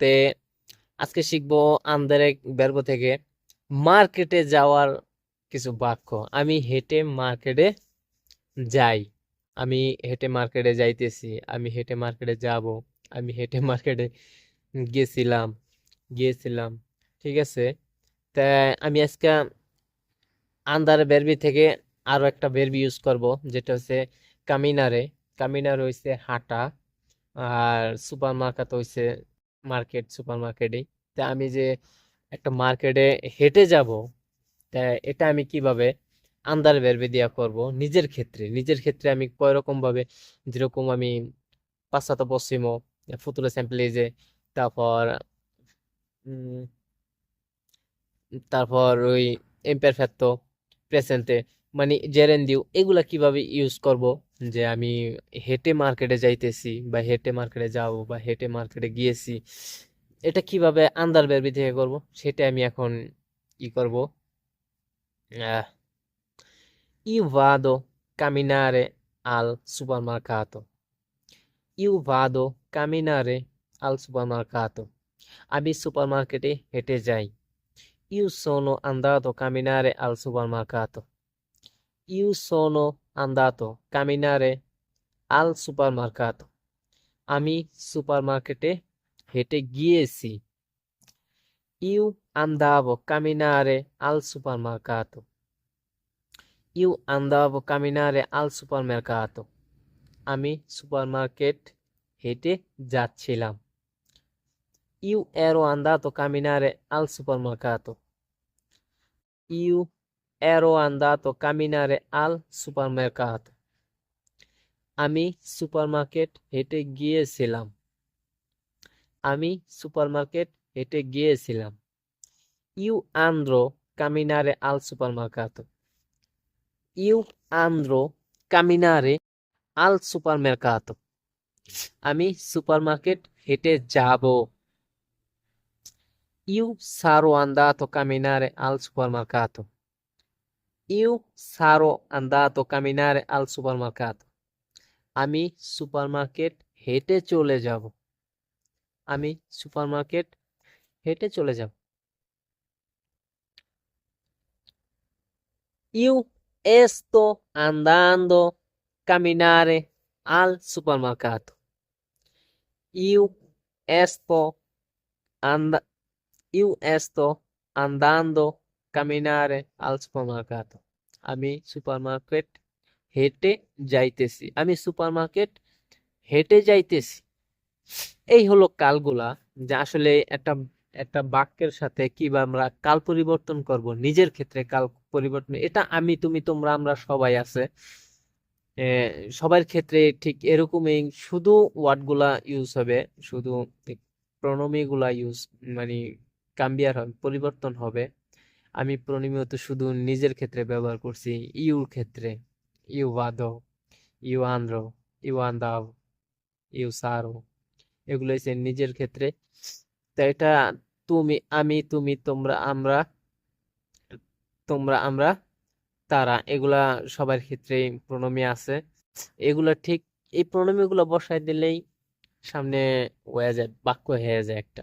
তে আজকে শিখব আন্দারে বেরবো থেকে মার্কেটে যাওয়ার কিছু বাক্য। আমি হেঁটে মার্কেটে যাই। আমি হেঁটে মার্কেটে যাইতেছি। আমি হেঁটে মার্কেটে যাব। আমি হেঁটে মার্কেটে গেছিলাম। গিয়েছিলাম ঠিক আছে? তা আমি আজকে আন্দার বেরবি থেকে আরও একটা বেরবি ইউজ করব, যেটা হচ্ছে কামিনারে। কামিনার হইছে হাঁটা। আর সুপার মার্কেট হইছে মার্কেট সুপার মার্কেটে তা আমি যে একটা মার্কেটে হেঁটে যাব, তা এটা আমি কীভাবে আন্দার বেরবি দিয়া করব নিজের ক্ষেত্রে? নিজের ক্ষেত্রে আমি কয় রকম ভাবে যেরকম আমি পাশ্চাত্য পশ্চিম ফুতুরে স্যাম্পলেজে তারপর তারপর ওই ইমপারফেক্টো প্রেজেন্টে মানে জেরেন্ডিও এগুলা কীভাবে ইউজ করব? যে আমি হেঁটে মার্কেটে যাইতেছি বা হেঁটে মার্কেটে যাব বা হেঁটে মার্কেটে গিয়েছি, এটা কীভাবে আন্দার বেরবি থেকে করব? সেটা আমি এখন ই করব। ইউ ভাদো কামিনারে আল সুপার মার্কাত ইউ ভাদো কামিনারে আল সুপার মার্কাত আমি সুপার মার্কেটে হেঁটে যাই। ইউ সোনো আন্দাদো কামিনারে আল সুপার মার্কাত ইউ সোনো andato camminare al supermercato. আমি সুপারমার্কেটে হেঁটে গিয়েছি a camminare al supermercato. Io andavo a camminare al supermercato. আমি সুপারমার্কেট হেঁটে যাচ্ছিলাম Io ero andato a camminare al supermercato. এরো আন্দাতো কামিনারে আল সুপারমার্কেট আমি সুপারমার্কেট হেঁটে গিয়েছিলাম। আমি সুপারমার্কেট হেঁটে গিয়েছিলাম। ইউ আন্দ্র কামিনারে আল সুপারমার্কেট ইউ আন্দ্র কামিনারে আল সুপারমার্কেট আমি সুপারমার্কেট হেঁটে যাব। ইউ সারো আন্দাতো কামিনারে আল সুপারমার্কেট Io sarò andato a camminare al supermercato. আমি সুপারমার্কেট হেঁটে চলে যাব আমি সুপারমার্কেট হেঁটে চলে যাব Io sto andando a camminare al supermercato. Io sto and- Io sto camminare al supermercato. আমি সুপারমার্কেট হেঁটে যাইতেছি। আমি সুপারমার্কেট হেঁটে যাইতেছি। এই হলো কালগুলা, যে আসলে একটা একটা বাক্যের সাথে কীভাবে আমরা কাল পরিবর্তন করব, নিজের ক্ষেত্রে কাল পরিবর্তন। এটা আমি, তুমি, তোমরা, আমরা সবাই আছে। সবার ক্ষেত্রে ঠিক এরকমই, শুধু ওয়ার্ডগুলা ইউজ হবে, শুধু প্রণমীগুলা ইউজ মানে কাম্বিয়ার হবে, পরিবর্তন হবে। আমি প্রণমীয়ত শুধু নিজের ক্ষেত্রে ব্যবহার করছি, ইউর ক্ষেত্রে। ইউ বাদো, ইউ আন্দ্রো, ইউ আন্দাও, ইউ সারো। এগুলো হচ্ছে নিজের ক্ষেত্রে। তো এটা তুমি, আমি, তুমি, তোমরা, আমরা তোমরা, আমরা, তারা, এগুলা সবার ক্ষেত্রেই প্রণমী আছে। এগুলা ঠিক, এই প্রণমীগুলো বসায় দিলেই সামনে হয়ে যায়, বাক্য হয়ে যায় একটা।